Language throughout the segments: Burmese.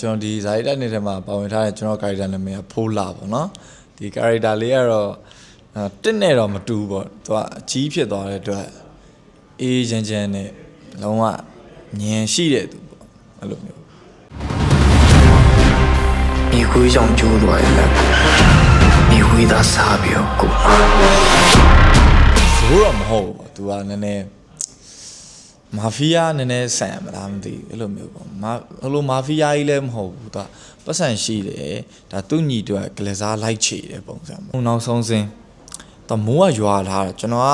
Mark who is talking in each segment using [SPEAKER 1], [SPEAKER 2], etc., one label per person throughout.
[SPEAKER 1] ကျွန်တော်ဒီဇာတိတက်နေတဲ့မှာပါဝင်ထားတဲ့ကျွန်တော်ကာရီတာနာမည်ကဖိုးလာပေါ့နော်ဒီကာရီတာလေးကတော့အဲတစ်နဲ့တော့မတူဘူးပေါ့သူကအကြီးဖြစ်သွားတဲ့အတွက်အေးချမ်းချမ်းနဲ့လုံးဝညင်ရှိတဲ့သူပေါ့အဲ့လိုမျိုး
[SPEAKER 2] 你会让就乱了，你会打傻表过。
[SPEAKER 1] ဇိုးတော့မဟုတ်ဘူးပေါ့သူကနည်းနည်း မာဖီးယားနည်းနည်းဆန်မလားမသိဘူးအဲ့လိုမျိုးပေါ့မာအဲ့လိုမာဖီးယားကြီးလည်းမဟုတ်ဘူးသူကပတ်စံရှိတယ်ဒါသူ့ညီတို့ကဂလစားလိုက်ချေတဲ့ပုံစံပေါ့နောက်ဆုံးစင်းတော့မိုးကရွာလာတယ်ကျွန်တော်က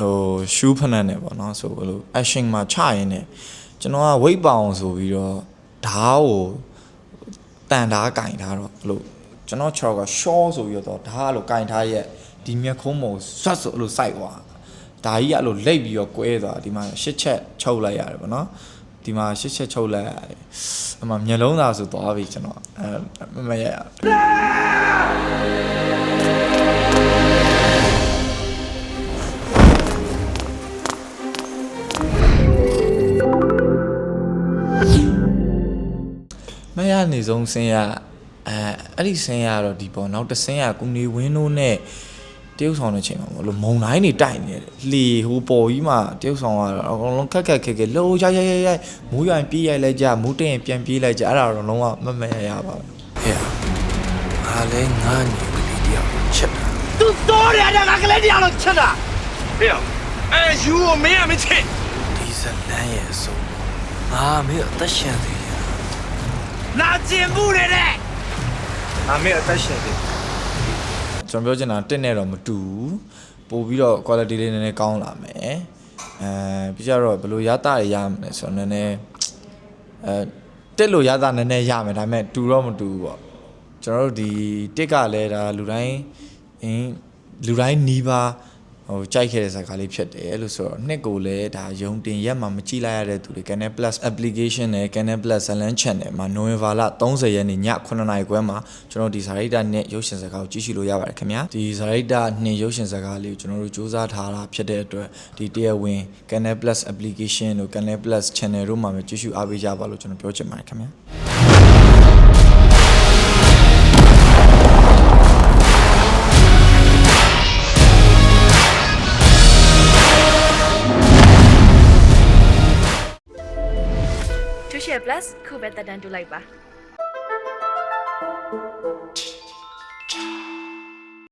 [SPEAKER 1] ဟိုရှူးဖနက်နဲ့ပေါ့နော်ဆိုအဲ့လို action မှာချရင်းနဲ့ကျွန်တော်က weight ပေါအောင်ဆိုပြီးတော့ဓားကိုတန်ဓားကင်ထားတော့အဲ့လိုကျွန်တော်6က short ဆိုပြီးတော့ဓားအဲ့လိုကင်ထားရဲ့ဒီမျက်ခုံးမုံဆွတ်ဆိုအဲ့လိုစိုက်သွား ဒါကြီးကအဲ့လိုလိတ်ပြီးတော့ကွဲသွားဒီမှာရှစ်ချက်ချုပ်လိုက်ရတယ်ပေါ့နော်ဒီမှာရှစ်ချက်ချုပ်လိုက်ရတယ်အမှမျက်လုံးသားဆိုသွားပြီကျွန်တော်အဲမမရရမရနေဆုံးဆင်းရအဲအဲ့ဒီဆင်းရတော့ဒီပေါ်နောက်တစ်ဆင်းရကုနေဝင်းတို့နဲ့ တရုတ်ဆောင်တဲ့ချိန်မှာဘလို့မုံတိုင်းတွေတိုက်နေတယ်လေဟိုပေါ်ကြီးမှာတရုတ်ဆောင်ကအကုန်လုံးခက်ခက်ခက်ခက်လှိုးရိုက်ရိုက်ရိုက်မိုးရွာရင်ပြေးရိုက်လိုက်ကြမိုးတက်ရင်ပြန်ပြေးလိုက်ကြအဲ့ဒါတော့လုံးဝမမှန်ရပါဘူး
[SPEAKER 2] ခဲ့အားလဲငါညီကလေးတယောက်ချ
[SPEAKER 3] က်တာသူတော်ရတဲ့ငါကလေးတယောက်ချက်တာဖေအဲယူကိုမ
[SPEAKER 2] င်းကမချက်ဒီစလန်းရဲ့အဆုံး
[SPEAKER 3] ငါမင်းအသက်ရှင်သေးတယ်နာ
[SPEAKER 1] ကျင်မှုတွေနဲ့
[SPEAKER 3] ငါမင်းအသက်ရှင်သေး
[SPEAKER 1] တယ် ပြောချင်တာတက်နဲ့တော့မတူဘူးပို့ပြီးတော့ quality လေးနည်းနည်းကောင်းလာမယ်အဲပြီးကြတော့ဘယ်လိုရတာရရမလဲဆိုတော့နည်းနည်းအဲတက်လို့ရတာနည်းနည်းရမယ်ဒါပေမဲ့တူတော့မတူဘူးပေါ့ကျွန်တော်တို့ဒီတက်ကလည်းဒါလူတိုင်းအင်းလူတိုင်းနီးပါ ဟိုကြိုက်ခဲ့တဲ့ဇာတ်ကားလေးဖြစ်တယ်လို့ဆိုတော့နှစ်ကိုလည်းဒါယုံတင်ရက်မှာမကြည့်လိုက်ရတဲ့သူတွေ Canal Plus application နဲ့ Canal Plus Zalando Channel မှာ November လ30ရက်နေ့ည9:00နာရီခွဲမှာကျွန်တော်ဒီဇာရိတာနဲ့ရုပ်ရှင်ဇာတ်ကားကိုကြည့်ရှုလို့ရပါတယ်ခင်ဗျာဒီဇာရိတာနဲ့ရုပ်ရှင်ဇာတ်ကားလေးကိုကျွန်တော်တို့စူးစမ်းထားတာဖြစ်တဲ့အတွက်ဒီတရားဝင် Canal Plus application တို့ Canal Plus Channel တို့မှာပဲကြည့်ရှုအားပေးကြပါလို့ကျွန်တော်ပြောချင်ပါတယ်ခင်ဗျာ
[SPEAKER 4] Malaysia Plus, Kubeta dan Dulaibah. bah.